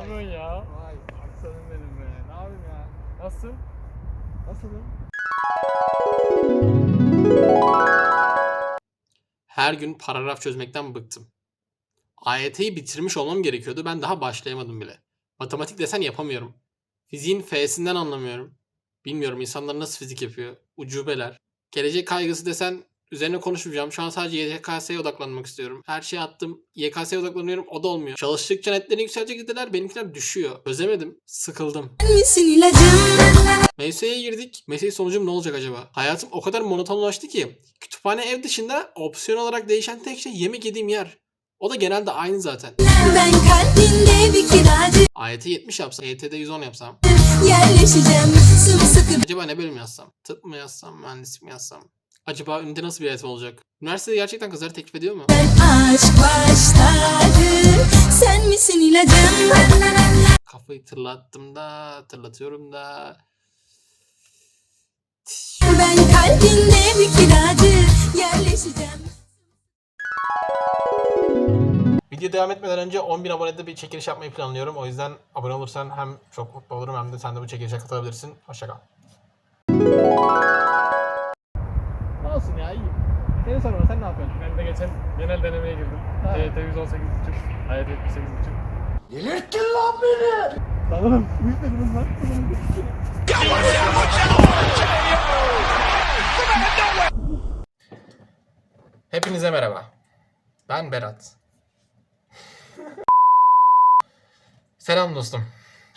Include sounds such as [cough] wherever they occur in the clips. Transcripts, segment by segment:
yapıyorsun ya? Vay aslanım benim be. Ne yapayım ya? Nasıl? Nasılım? Her gün paragraf çözmekten bıktım. AYT'yi bitirmiş olmam gerekiyordu. Ben daha başlayamadım bile. Matematik desen yapamıyorum. Fiziğin F'sinden anlamıyorum. Bilmiyorum insanlar nasıl fizik yapıyor. Ucubeler. Gelecek kaygısı desen üzerine konuşmayacağım. Şu an sadece YKS'ye odaklanmak istiyorum. Her şeyi attım. YKS'ye odaklanıyorum. O da olmuyor. Çalıştıkça netlerin yükselecek dediler. Benimkiler düşüyor. Çözemedim. Sıkıldım. MS'ye girdik. MS'ye sonucum ne olacak acaba? Hayatım o kadar monotonlaştı ki. Kütüphane ev dışında opsiyon olarak değişen tek şey yemek yediğim yer. O da genelde aynı zaten. Ben kalbinde bir kiracı AYT 70 yapsam, EYT'de 110 yapsam. yerleşeceğim sımsıkı Acaba ne bölüm yazsam? Tıp mı yazsam, mühendislik mi yazsam? Acaba önünde nasıl bir hayat olacak? Üniversitede gerçekten kızları teklif ediyor mu? aşk başladı sen misin ilacım? Kafayı tırlattım da, tırlatıyorum da. Ben kalbinde bir kiracı yerleşeceğim. Video devam etmeden önce 10.000 abonede bir çekiliş yapmayı planlıyorum. O yüzden abone olursan hem çok mutlu olurum hem de sen de bu çekilişe katılabilirsin. Hoşçakal. Ya iyiyim. Seni sorma sen ne yapıyorsun? Ben de geçen genel denemeye girdim. Ha. TYT 118.5, AYT 78.5. Lan oğlum büyütmediniz lan. Hepinize merhaba. Ben Berat. [laughs] Selam dostum.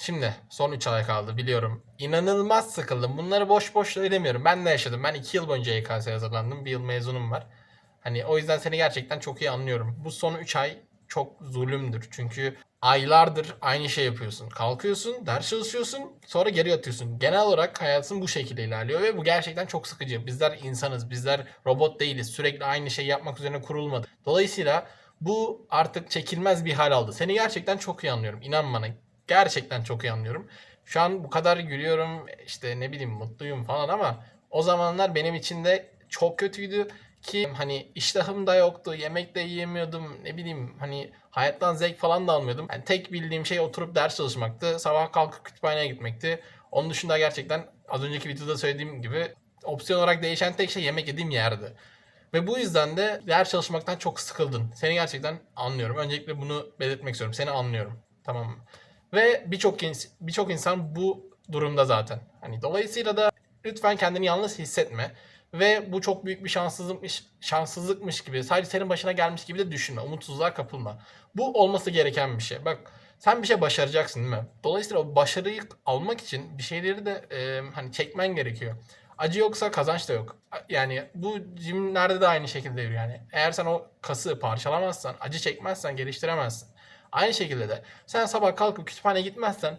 Şimdi son 3 ay kaldı biliyorum. İnanılmaz sıkıldım. Bunları boş boş söylemiyorum. Ben de yaşadım. Ben 2 yıl boyunca YKS'ye hazırlandım. Bir yıl mezunum var. Hani o yüzden seni gerçekten çok iyi anlıyorum. Bu son 3 ay çok zulümdür. Çünkü aylardır aynı şey yapıyorsun. Kalkıyorsun, ders çalışıyorsun, sonra geri yatıyorsun. Genel olarak hayatın bu şekilde ilerliyor ve bu gerçekten çok sıkıcı. Bizler insanız, bizler robot değiliz. Sürekli aynı şeyi yapmak üzerine kurulmadık. Dolayısıyla bu artık çekilmez bir hal aldı. Seni gerçekten çok iyi anlıyorum. İnan bana. Gerçekten çok iyi anlıyorum. Şu an bu kadar gülüyorum, işte ne bileyim mutluyum falan ama o zamanlar benim için de çok kötüydü ki hani iştahım da yoktu, yemek de yiyemiyordum, ne bileyim hani hayattan zevk falan da almıyordum. Yani tek bildiğim şey oturup ders çalışmaktı, sabah kalkıp kütüphaneye gitmekti. Onun dışında gerçekten az önceki videoda söylediğim gibi opsiyon olarak değişen tek şey yemek yediğim yerdi. Ve bu yüzden de ders çalışmaktan çok sıkıldın. Seni gerçekten anlıyorum. Öncelikle bunu belirtmek istiyorum. Seni anlıyorum. Tamam mı? Ve birçok birçok insan bu durumda zaten. Hani dolayısıyla da lütfen kendini yalnız hissetme ve bu çok büyük bir şanssızlıkmış şanssızlıkmış gibi sadece senin başına gelmiş gibi de düşünme. Umutsuzluğa kapılma. Bu olması gereken bir şey. Bak sen bir şey başaracaksın değil mi? Dolayısıyla o başarıyı almak için bir şeyleri de e, hani çekmen gerekiyor. Acı yoksa kazanç da yok. Yani bu cimlerde de aynı şekilde yani. Eğer sen o kası parçalamazsan, acı çekmezsen geliştiremezsin. Aynı şekilde de sen sabah kalkıp kütüphaneye gitmezsen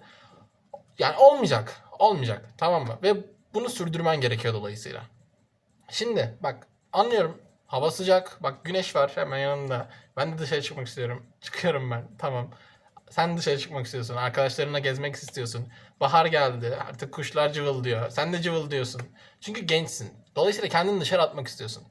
yani olmayacak. Olmayacak. Tamam mı? Ve bunu sürdürmen gerekiyor dolayısıyla. Şimdi bak anlıyorum. Hava sıcak. Bak güneş var hemen yanında. Ben de dışarı çıkmak istiyorum. Çıkıyorum ben. Tamam. Sen dışarı çıkmak istiyorsun. Arkadaşlarına gezmek istiyorsun. Bahar geldi. Artık kuşlar cıvıldıyor. Sen de cıvıldıyorsun. Çünkü gençsin. Dolayısıyla kendini dışarı atmak istiyorsun.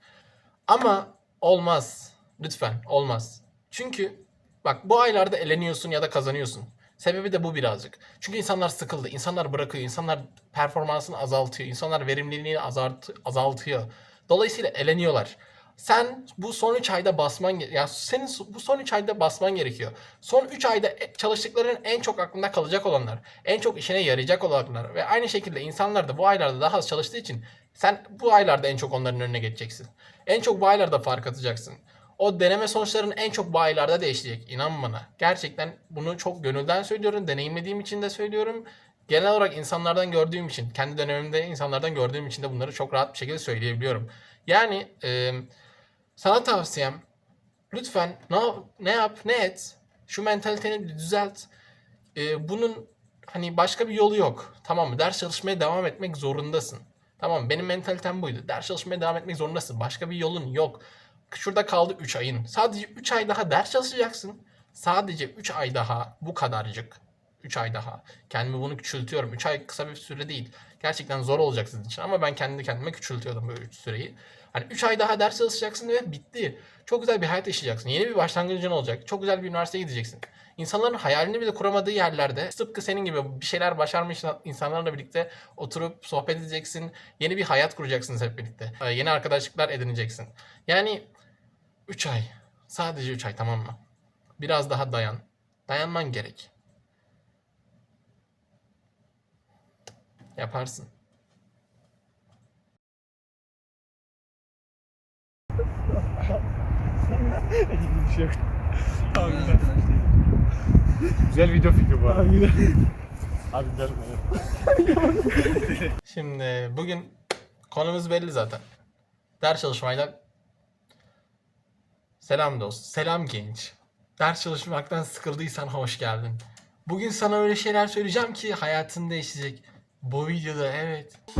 Ama olmaz. Lütfen olmaz. Çünkü bak bu aylarda eleniyorsun ya da kazanıyorsun. Sebebi de bu birazcık. Çünkü insanlar sıkıldı. insanlar bırakıyor. insanlar performansını azaltıyor. insanlar verimliliğini azalt azaltıyor. Dolayısıyla eleniyorlar. Sen bu son 3 ayda basman ya senin bu son 3 ayda basman gerekiyor. Son 3 ayda e- çalıştıkların en çok aklında kalacak olanlar, en çok işine yarayacak olanlar ve aynı şekilde insanlar da bu aylarda daha az çalıştığı için sen bu aylarda en çok onların önüne geçeceksin. En çok bu aylarda fark atacaksın. O deneme sonuçlarının en çok bu aylarda değişecek. İnan bana. Gerçekten bunu çok gönülden söylüyorum. Deneyimlediğim için de söylüyorum. Genel olarak insanlardan gördüğüm için, kendi dönemimde insanlardan gördüğüm için de bunları çok rahat bir şekilde söyleyebiliyorum. Yani e, sana tavsiyem lütfen ne, yap- ne yap ne et şu mentaliteni düzelt. E, bunun hani başka bir yolu yok. Tamam mı? Ders çalışmaya devam etmek zorundasın. Tamam? Benim mentalitem buydu. Ders çalışmaya devam etmek zorundasın. Başka bir yolun yok. Şurada kaldı 3 ayın. Sadece 3 ay daha ders çalışacaksın. Sadece 3 ay daha bu kadarcık. 3 ay daha. Kendimi bunu küçültüyorum. 3 ay kısa bir süre değil. Gerçekten zor olacak sizin için ama ben kendi kendime küçültüyordum bu 3 süreyi. Hani 3 ay daha ders çalışacaksın ve bitti. Çok güzel bir hayat yaşayacaksın. Yeni bir başlangıcın olacak. Çok güzel bir üniversiteye gideceksin. İnsanların hayalini bile kuramadığı yerlerde tıpkı senin gibi bir şeyler başarmış insanlarla birlikte oturup sohbet edeceksin. Yeni bir hayat kuracaksınız hep birlikte. Ee, Yeni arkadaşlıklar edineceksin. Yani 3 ay. Sadece 3 ay tamam mı? Biraz daha dayan. Dayanman gerek. Yaparsın. Bir şey yok. Abi güzel. Güzel video fikri bu arada. Abi gel. Şimdi bugün konumuz belli zaten. Ders çalışmayla Selam dost, selam genç. Ders çalışmaktan sıkıldıysan hoş geldin. Bugün sana öyle şeyler söyleyeceğim ki hayatın değişecek. Bu videoda evet. [laughs]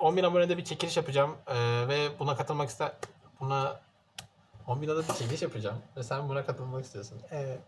10.000 abonede bir çekiliş yapacağım ee, ve buna katılmak ister... Buna 10.000 abonede bir çekiliş yapacağım ve sen buna katılmak istiyorsun. Evet.